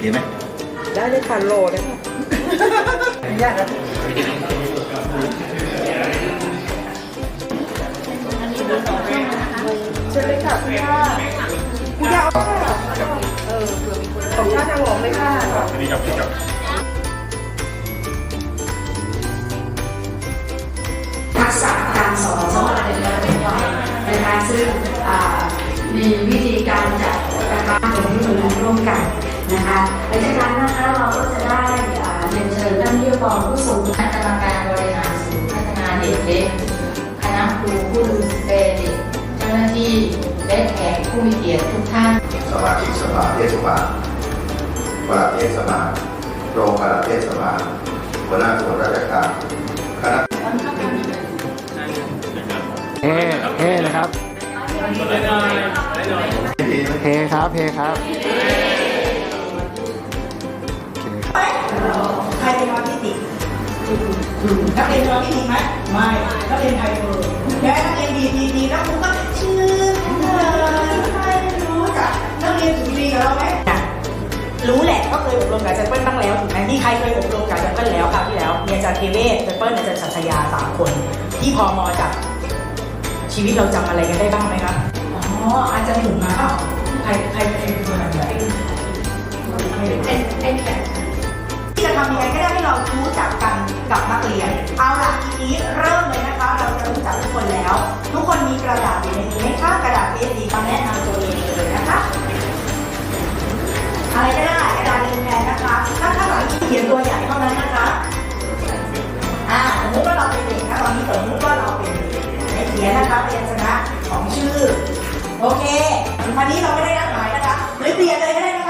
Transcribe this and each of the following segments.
เคไหมได้เลยค่ะโลเลยค่ะยากนะเชิญเลยค่ะคุณย่าคุณย่าเอาค่ะเออของชาติทางหลวงเลยค่ะนี่กับนี่กับทักษะการสอนสอนอะไรเป็นเป็นย่อยนะคะซึ่งอ่ามีวิ เด็กเล็ก คณะครูผู้ดูแลเด็กเจ้าหน้าที่และแขกผู้มีเกียรติทุกท่าน สมาชิกสภาเทศบาลปลัดเทศบาลรองปลัดเทศบาลหัวหน้าส่วนราชการคณะเฮ้เฮ้นะครับเฮ้ครับเฮ้ครับโอเคครับใครเป็นออทิสติก นักเรียนออทิสติกไหมไม่นักเรียนไฮเปอร์แล้วนักเรียนดีดีดีแล้วครูก็ชื่อเลยใครรู้จักนักเรียนถูกดีกับเราไหมรู้แหละก็เคยอบรมกับอาจารย์เปิ้ลบ้างแล้วถูกไหมมีใครเคยอบรมกับอาจารย์เปิ้ลแล้วคราวที่แล้วมีอาจารย์เทเวศอาจารย์เปิ้ลอาจารย์ชัชยาสามคน ที่พอมจากชีวิตเราจำอะไรกันได้บ้างไหมครับอ๋ออาจารย์หนุ่มมาใครใครเป็นคนอะไรเป็นเป็นที่ จะทำยังไงก็ได้ให้เรารู้จักกันกับนักเรียน เอาล่ะทีนี้เริ่มเลยนะคะ เราจะรู้จักทุกคนแล้ว ทุกคนมีกระดาษอยู่ในนี้ไหมคะกระดาษ A4 มาแนะนำตัวเองเลยนะคะอะไรก็ได้กระดาษเรียนแทนนะคะ ถ้าข้างหลังเขียนตัวใหญ่เท่านั้นนะคะอ่าสมมติว่าเราเป็นเด็กนะตอนนี้สมมติว่าเราเป็นเด็กให้เขียนนะคะพยัญชนะของชื่อ โอเควันนี้เราไม่ได้นัดหมายนะคะหรือเปลี่ยนเลยก็ได้นะคะ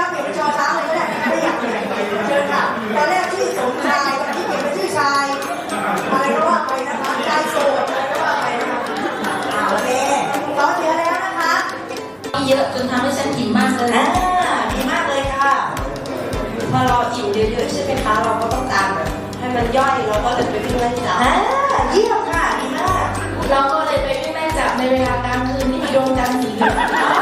เราอิ่มเยอะๆใช่ไหมคะเราก็ต้องการแบบให้มันย่อยเราก็เลยไปวิ่งไล่จับอ่าเยี่ยมค่ะดีมากเราก็เลยไปวิ่งไล่จับในเวลากลางคืนที่มีดวงจันทร์สีเหลือง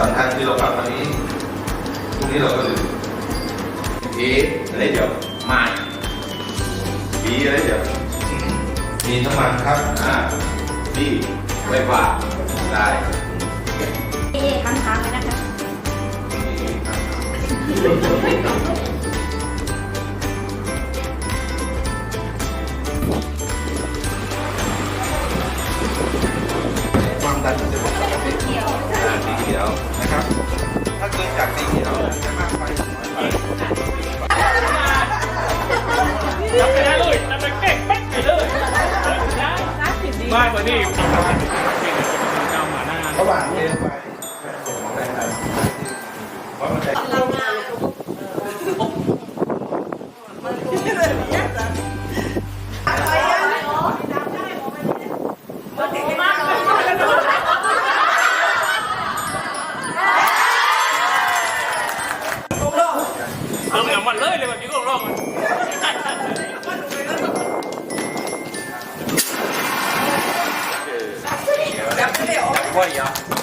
สำคัญที่เราปรับวันนี้พรุ่งนี้เราก็ลืมเออะไรเดี๋ยวไม่บีอะไรเดี๋ยวอืมมีน้ำมันครับอ่าบีไว้กว่าได้เอ๊ค้างๆไปนะคะบีค อย่างมันเลยเลยแ